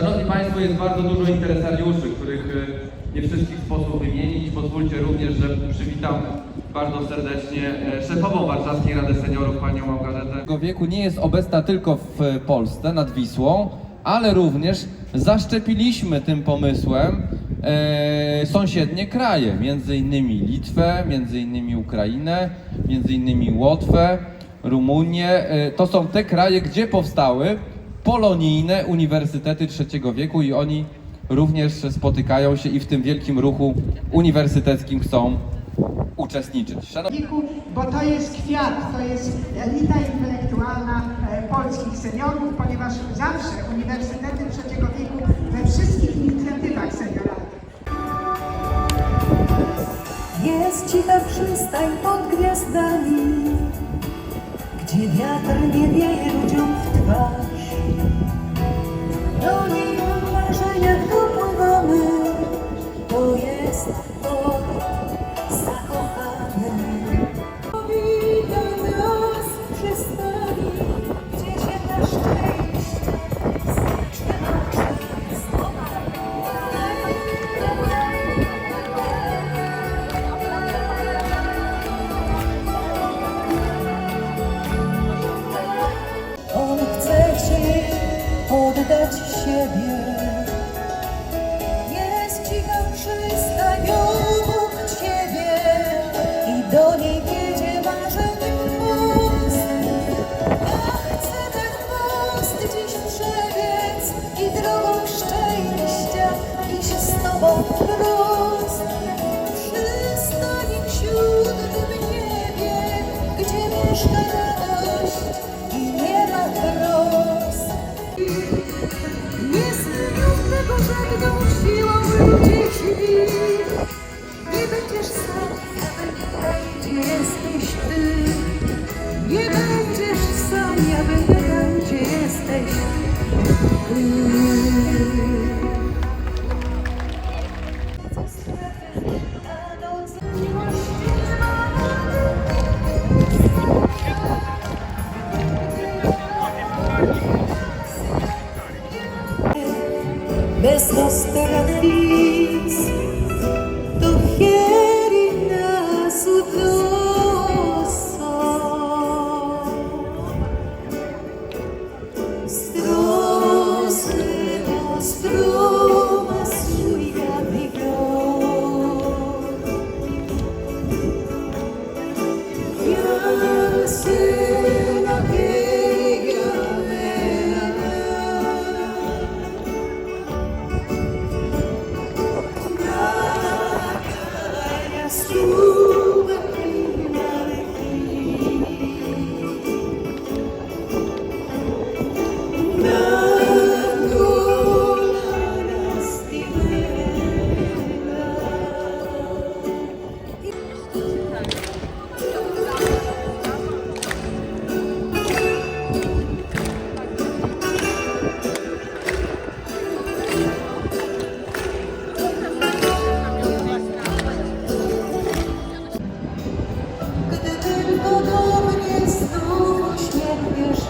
Szanowni Państwo, jest bardzo dużo interesariuszy, których e, nie wszystkich sposób wymienić. Pozwólcie również, że przywitam bardzo serdecznie e, szefową Warszawskiej Rady Seniorów, panią Małgorzatę. wieku nie jest obecna tylko w Polsce nad Wisłą, ale również zaszczepiliśmy tym pomysłem e, sąsiednie kraje, między innymi Litwę, między innymi Ukrainę, między innymi Łotwę, Rumunię. E, to są te kraje, gdzie powstały polonijne uniwersytety trzeciego wieku i oni również spotykają się i w tym wielkim ruchu uniwersyteckim chcą uczestniczyć. Szanowni wieku, bo to jest kwiat, to jest elita intelektualna e, polskich seniorów, ponieważ zawsze uniwersytety trzeciego wieku we wszystkich inicjatywach senioralnych Jest cicha przystań pod gwiazdami, gdzie wiatr nie wieje ludziom w twarz. 有你 siebie. Jest cicha przystań obok ciebie i do niej wiedzie marzeń most. Ja chcę ten most dziś przebiec i drogą szczęścia iść z tobą wprost. Przystań w siódmym niebie, gdzie mieszka you. Do mnie znów uśmiechniesz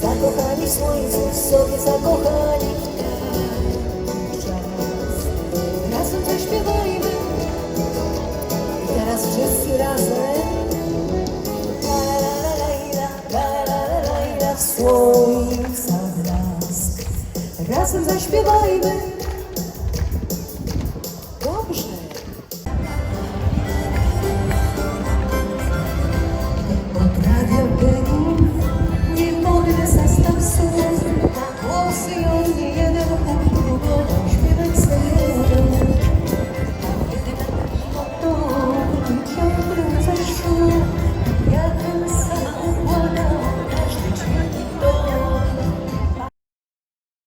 Zakochani w słońcu, w sobie zakochani Razem zaśpiewajmy Teraz wszyscy razem słoik za. Razem zaśpiewajmy